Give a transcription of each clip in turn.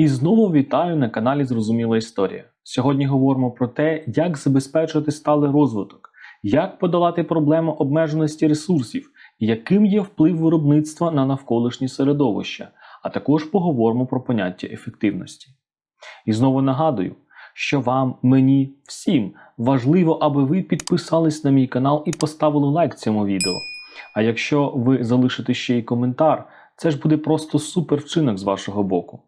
І знову вітаю на каналі Зрозуміла Історія. Сьогодні говоримо про те, як забезпечити сталий розвиток, як подолати проблему обмеженості ресурсів, яким є вплив виробництва на навколишнє середовище, а також поговоримо про поняття ефективності. І знову нагадую, що вам, мені, всім важливо, аби ви підписались на мій канал і поставили лайк цьому відео. А якщо ви залишите ще й коментар, це ж буде просто супер вчинок з вашого боку.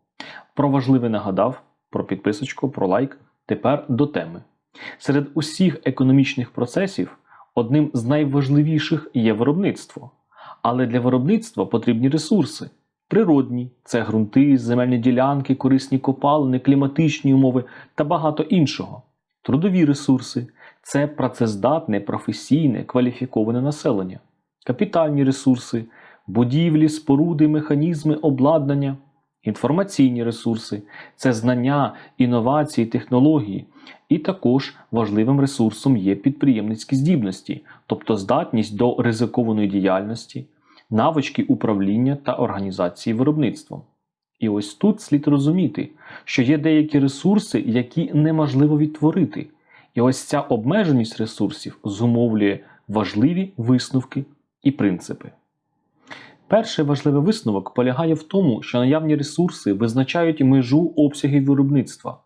Про важливе нагадав, про підписочку, про лайк. Тепер до теми. Серед усіх економічних процесів одним з найважливіших є виробництво. Але для виробництва потрібні ресурси. Природні це ґрунти, земельні ділянки, корисні копалини, кліматичні умови та багато іншого. Трудові ресурси це працездатне, професійне, кваліфіковане населення, капітальні ресурси, будівлі, споруди, механізми, обладнання, інформаційні ресурси це знання, інновації, технології. І також важливим ресурсом є підприємницькі здібності, тобто здатність до ризикованої діяльності, навички управління та організації виробництвом. І ось тут слід розуміти, що є деякі ресурси, які неможливо відтворити. І ось ця обмеженість ресурсів зумовлює важливі висновки і принципи. Перший важливий висновок полягає в тому, що наявні ресурси визначають межу обсягів виробництва.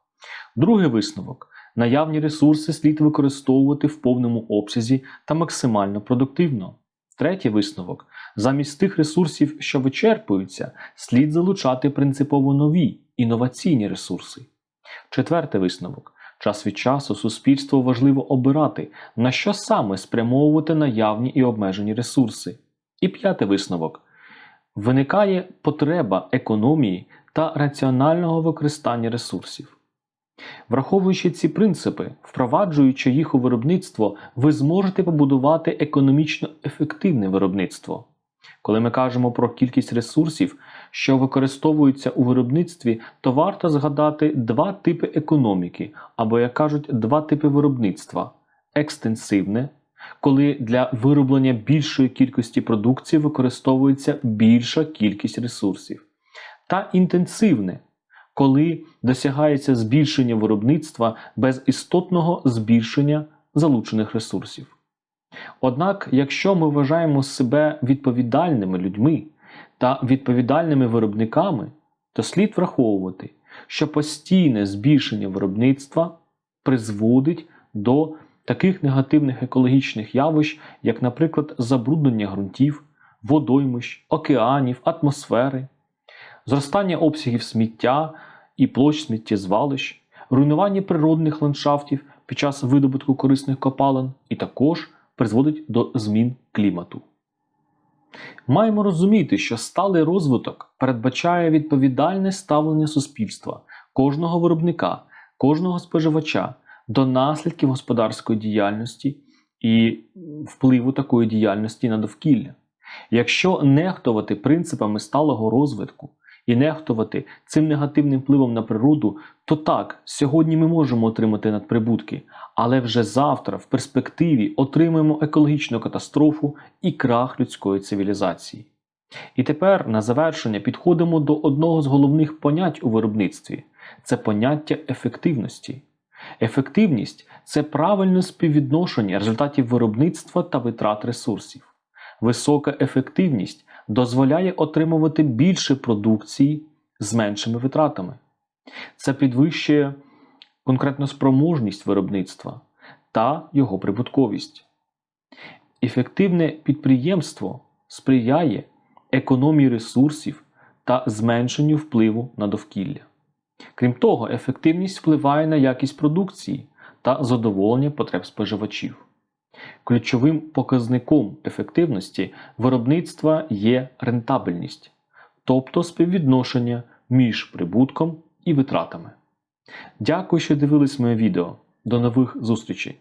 Другий висновок наявні ресурси слід використовувати в повному обсязі та максимально продуктивно. Третій висновок замість тих ресурсів, що вичерпуються, слід залучати принципово нові інноваційні ресурси. Четвертий висновок час від часу суспільству важливо обирати, на що саме спрямовувати наявні і обмежені ресурси. І п'ятий висновок виникає потреба економії та раціонального використання ресурсів. Враховуючи ці принципи, впроваджуючи їх у виробництво, ви зможете побудувати економічно ефективне виробництво. Коли ми кажемо про кількість ресурсів, що використовуються у виробництві, то варто згадати два типи економіки, або, як кажуть, два типи виробництва: екстенсивне, коли для вироблення більшої кількості продукції використовується більша кількість ресурсів, та інтенсивне коли досягається збільшення виробництва без істотного збільшення залучених ресурсів. Однак, якщо ми вважаємо себе відповідальними людьми та відповідальними виробниками, то слід враховувати, що постійне збільшення виробництва призводить до таких негативних екологічних явищ, як, наприклад, забруднення ґрунтів, водоймищ, океанів, атмосфери зростання обсягів сміття і площ сміттєзвалищ, руйнування природних ландшафтів під час видобутку корисних копалин і також призводить до змін клімату. Маємо розуміти, що сталий розвиток передбачає відповідальне ставлення суспільства, кожного виробника, кожного споживача до наслідків господарської діяльності і впливу такої діяльності на довкілля. Якщо нехтувати принципами сталого розвитку, і нехтувати цим негативним впливом на природу, то так, сьогодні ми можемо отримати надприбутки, але вже завтра, в перспективі, отримаємо екологічну катастрофу і крах людської цивілізації. І тепер на завершення підходимо до одного з головних понять у виробництві це поняття ефективності. Ефективність це правильне співвідношення результатів виробництва та витрат ресурсів. Висока ефективність дозволяє отримувати більше продукції з меншими витратами. Це підвищує конкретно спроможність виробництва та його прибутковість. Ефективне підприємство сприяє економії ресурсів та зменшенню впливу на довкілля. Крім того, ефективність впливає на якість продукції та задоволення потреб споживачів. Ключовим показником ефективності виробництва є рентабельність, тобто співвідношення між прибутком і витратами. Дякую, що дивились моє відео. До нових зустрічей!